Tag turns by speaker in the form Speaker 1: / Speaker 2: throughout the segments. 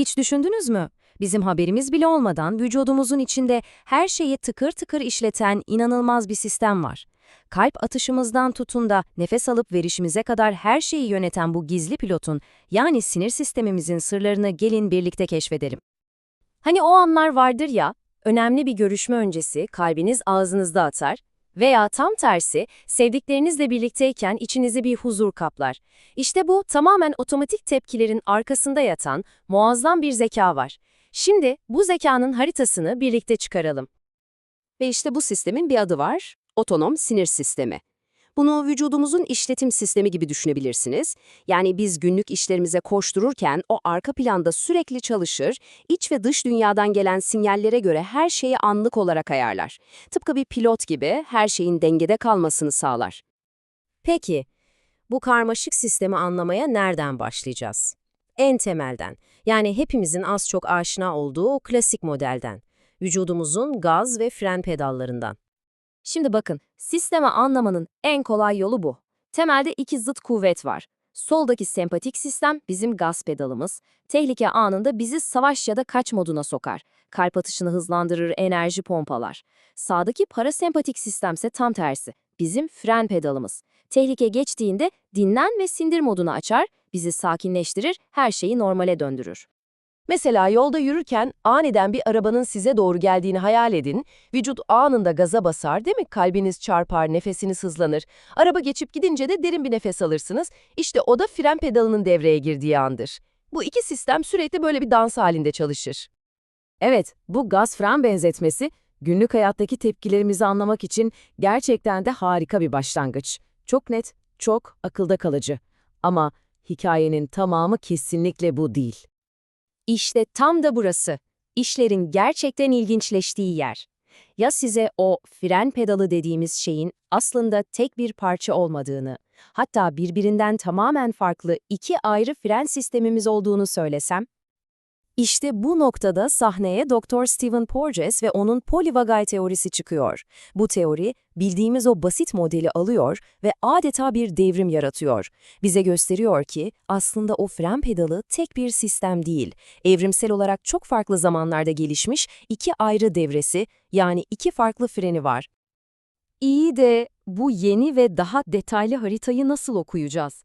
Speaker 1: Hiç düşündünüz mü? Bizim haberimiz bile olmadan vücudumuzun içinde her şeyi tıkır tıkır işleten inanılmaz bir sistem var. Kalp atışımızdan tutun da nefes alıp verişimize kadar her şeyi yöneten bu gizli pilotun, yani sinir sistemimizin sırlarını gelin birlikte keşfedelim. Hani o anlar vardır ya, önemli bir görüşme öncesi kalbiniz ağzınızda atar veya tam tersi sevdiklerinizle birlikteyken içinizi bir huzur kaplar. İşte bu tamamen otomatik tepkilerin arkasında yatan muazzam bir zeka var. Şimdi bu zekanın haritasını birlikte çıkaralım.
Speaker 2: Ve işte bu sistemin bir adı var, otonom sinir sistemi. Bunu vücudumuzun işletim sistemi gibi düşünebilirsiniz. Yani biz günlük işlerimize koştururken o arka planda sürekli çalışır, iç ve dış dünyadan gelen sinyallere göre her şeyi anlık olarak ayarlar. Tıpkı bir pilot gibi her şeyin dengede kalmasını sağlar.
Speaker 1: Peki, bu karmaşık sistemi anlamaya nereden başlayacağız? En temelden, yani hepimizin az çok aşina olduğu o klasik modelden. Vücudumuzun gaz ve fren pedallarından. Şimdi bakın, sistemi anlamanın en kolay yolu bu. Temelde iki zıt kuvvet var. Soldaki sempatik sistem bizim gaz pedalımız. Tehlike anında bizi savaş ya da kaç moduna sokar. Kalp atışını hızlandırır, enerji pompalar. Sağdaki parasempatik sistemse tam tersi. Bizim fren pedalımız. Tehlike geçtiğinde dinlen ve sindir modunu açar, bizi sakinleştirir, her şeyi normale döndürür.
Speaker 3: Mesela yolda yürürken aniden bir arabanın size doğru geldiğini hayal edin. Vücut anında gaza basar değil mi? Kalbiniz çarpar, nefesiniz hızlanır. Araba geçip gidince de derin bir nefes alırsınız. İşte o da fren pedalının devreye girdiği andır. Bu iki sistem sürekli böyle bir dans halinde çalışır.
Speaker 4: Evet, bu gaz fren benzetmesi günlük hayattaki tepkilerimizi anlamak için gerçekten de harika bir başlangıç. Çok net, çok akılda kalıcı. Ama hikayenin tamamı kesinlikle bu değil.
Speaker 1: İşte tam da burası. İşlerin gerçekten ilginçleştiği yer. Ya size o fren pedalı dediğimiz şeyin aslında tek bir parça olmadığını, hatta birbirinden tamamen farklı iki ayrı fren sistemimiz olduğunu söylesem? İşte bu noktada sahneye Dr. Stephen Porges ve onun polivagal teorisi çıkıyor. Bu teori, bildiğimiz o basit modeli alıyor ve adeta bir devrim yaratıyor. Bize gösteriyor ki aslında o fren pedalı tek bir sistem değil, evrimsel olarak çok farklı zamanlarda gelişmiş iki ayrı devresi, yani iki farklı freni var. İyi de bu yeni ve daha detaylı haritayı nasıl okuyacağız?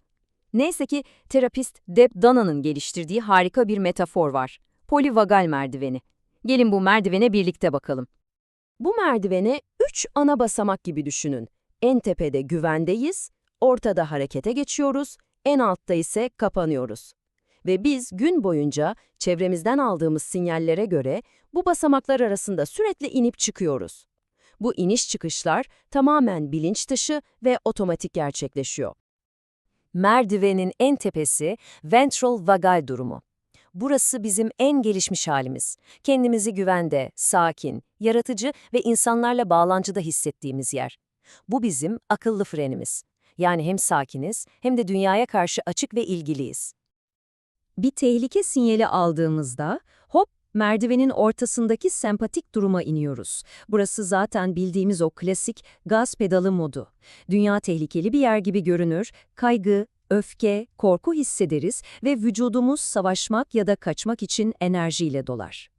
Speaker 1: Neyse ki terapist Deb Dana'nın geliştirdiği harika bir metafor var. Polivagal merdiveni. Gelin bu merdivene birlikte bakalım.
Speaker 2: Bu merdivene üç ana basamak gibi düşünün. En tepede güvendeyiz, ortada harekete geçiyoruz, en altta ise kapanıyoruz. Ve biz gün boyunca çevremizden aldığımız sinyallere göre bu basamaklar arasında sürekli inip çıkıyoruz. Bu iniş çıkışlar tamamen bilinç dışı ve otomatik gerçekleşiyor.
Speaker 1: Merdivenin en tepesi ventral vagal durumu. Burası bizim en gelişmiş halimiz. Kendimizi güvende, sakin, yaratıcı ve insanlarla bağlantıda hissettiğimiz yer. Bu bizim akıllı frenimiz. Yani hem sakiniz hem de dünyaya karşı açık ve ilgiliyiz. Bir tehlike sinyali aldığımızda hop merdivenin ortasındaki sempatik duruma iniyoruz. Burası zaten bildiğimiz o klasik gaz pedalı modu. Dünya tehlikeli bir yer gibi görünür, kaygı, öfke, korku hissederiz ve vücudumuz savaşmak ya da kaçmak için enerjiyle dolar.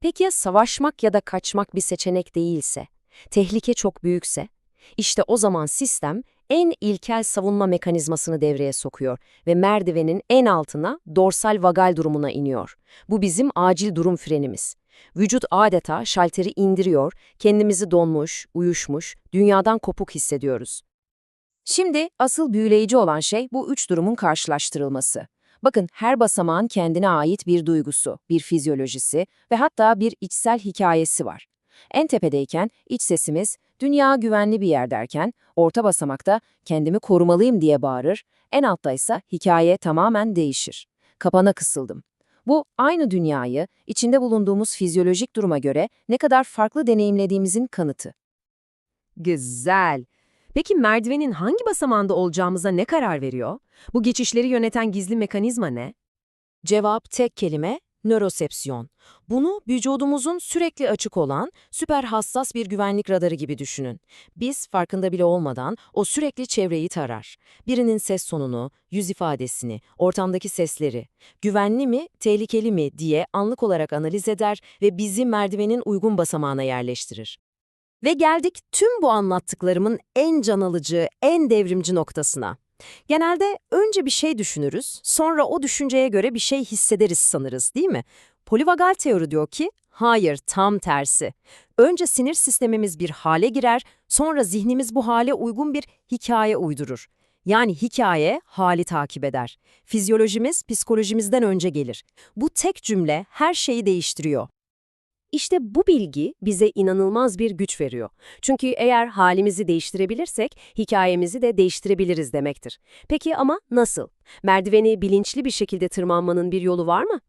Speaker 1: Peki ya savaşmak ya da kaçmak bir seçenek değilse, tehlike çok büyükse? İşte o zaman sistem en ilkel savunma mekanizmasını devreye sokuyor ve merdivenin en altına dorsal vagal durumuna iniyor. Bu bizim acil durum frenimiz. Vücut adeta şalteri indiriyor, kendimizi donmuş, uyuşmuş, dünyadan kopuk hissediyoruz. Şimdi asıl büyüleyici olan şey bu üç durumun karşılaştırılması. Bakın her basamağın kendine ait bir duygusu, bir fizyolojisi ve hatta bir içsel hikayesi var. En tepedeyken iç sesimiz dünya güvenli bir yer derken orta basamakta kendimi korumalıyım diye bağırır, en altta ise hikaye tamamen değişir. Kapana kısıldım. Bu aynı dünyayı içinde bulunduğumuz fizyolojik duruma göre ne kadar farklı deneyimlediğimizin kanıtı.
Speaker 4: Güzel. Peki merdivenin hangi basamağında olacağımıza ne karar veriyor? Bu geçişleri yöneten gizli mekanizma ne?
Speaker 2: Cevap tek kelime,
Speaker 4: nörosepsiyon. Bunu vücudumuzun sürekli açık olan, süper hassas bir güvenlik radarı gibi düşünün. Biz farkında bile olmadan o sürekli çevreyi tarar. Birinin ses tonunu, yüz ifadesini, ortamdaki sesleri, güvenli mi, tehlikeli mi diye anlık olarak analiz eder ve bizi merdivenin uygun basamağına yerleştirir. Ve geldik tüm bu anlattıklarımın en can alıcı, en devrimci noktasına. Genelde önce bir şey düşünürüz, sonra o düşünceye göre bir şey hissederiz sanırız, değil mi? Polivagal teori diyor ki, hayır, tam tersi. Önce sinir sistemimiz bir hale girer, sonra zihnimiz bu hale uygun bir hikaye uydurur. Yani hikaye hali takip eder. Fizyolojimiz psikolojimizden önce gelir. Bu tek cümle her şeyi değiştiriyor.
Speaker 1: İşte bu bilgi bize inanılmaz bir güç veriyor. Çünkü eğer halimizi değiştirebilirsek, hikayemizi de değiştirebiliriz demektir. Peki ama nasıl? Merdiveni bilinçli bir şekilde tırmanmanın bir yolu var mı?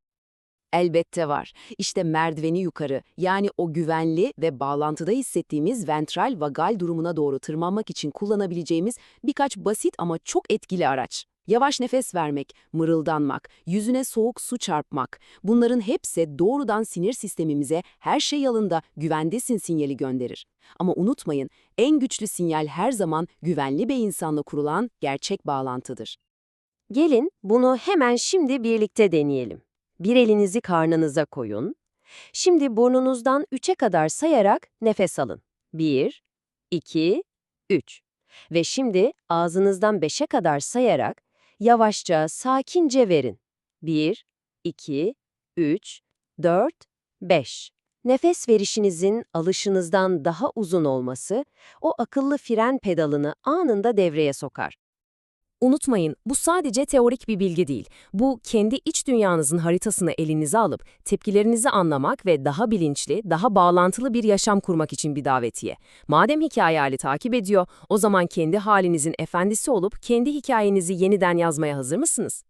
Speaker 2: Elbette var. İşte merdiveni yukarı, yani o güvenli ve bağlantıda hissettiğimiz ventral vagal durumuna doğru tırmanmak için kullanabileceğimiz birkaç basit ama çok etkili araç. Yavaş nefes vermek, mırıldanmak, yüzüne soğuk su çarpmak, bunların hepsi doğrudan sinir sistemimize her şey yolunda, güvendesin sinyali gönderir. Ama unutmayın, en güçlü sinyal her zaman güvenli bir insanla kurulan gerçek bağlantıdır.
Speaker 1: Gelin bunu hemen şimdi birlikte deneyelim. Bir elinizi karnınıza koyun. Şimdi burnunuzdan 3'e kadar sayarak nefes alın. 1, 2, 3. Ve şimdi ağzınızdan 5'e kadar sayarak yavaşça, sakince verin. 1, 2, 3, 4, 5. Nefes verişinizin alışınızdan daha uzun olması o akıllı fren pedalını anında devreye sokar.
Speaker 4: Unutmayın, bu sadece teorik bir bilgi değil. Bu, kendi iç dünyanızın haritasını elinize alıp tepkilerinizi anlamak ve daha bilinçli, daha bağlantılı bir yaşam kurmak için bir davetiye. Madem hikaye hali takip ediyor, o zaman kendi halinizin efendisi olup kendi hikayenizi yeniden yazmaya hazır mısınız?